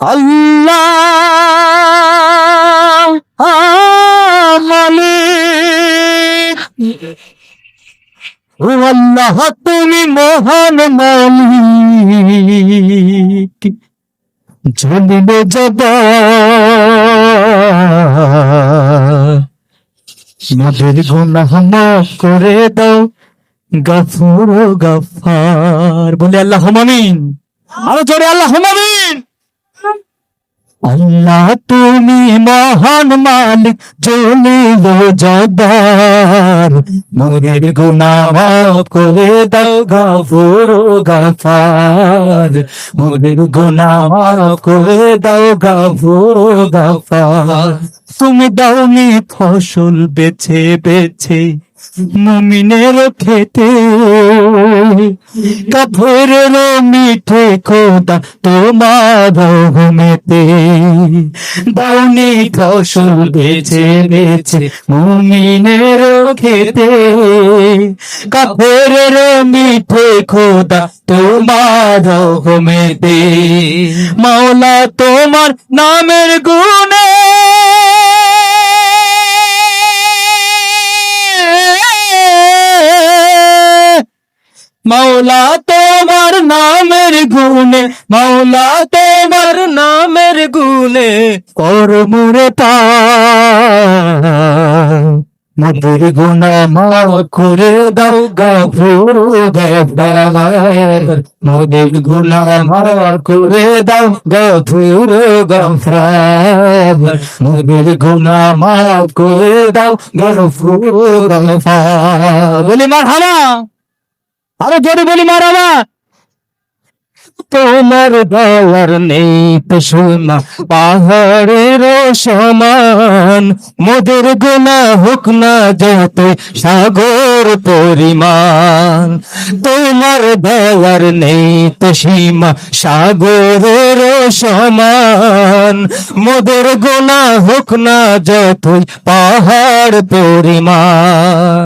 আল্লাহ আল্লাহ, তুমি মহান মালিক। জলিলে যাব মোদের গুনাহ মাফ করে দাও, গাফুর গাফার। বলে আল্লাহ মামিন আরও জোরে আল্লাহ মামিন আল্লাহ তুমি মহান মালিক জলিল জবার মোরের গুনা মাফ করে দাও গাফুর গাফার। মোরের গুনা মাফ করে দাও গাফুর গাফার। তুমি দাওনি ফসল বেছে বেছে মুমিনের খেতে কাফের মিঠে খোদা তোমার রহমেতে দাওনি ফসল বেছে বেছে মুমিনের খেতে কাফের মিঠে খোদা তোমার রহমেতে মাওলা তোমার নামের গুণে মাওলা তোমার নামের গুণে মাওলা তোমার নামের গুণে কর মুরে মধুর গুণা মাফ করে দাও গাফুর গাফার মধুর গুণা মাফ করে দাও গাফুর গাফার মধুর গুণা মাফ করে দাও গাফুর গাফার বলি মার হানা আরও জোরে বলি মারাবা তোমার দেওয়ার নেই তো পাহাড়ের সমান। মোদের গোনা হোক না যত সাগর পরিমাণ। তোমার দেওয়ার নেই তো সীমা, সাগরের সমান। মোদের গোনা হোক না যতই পাহাড় পরিমাণ।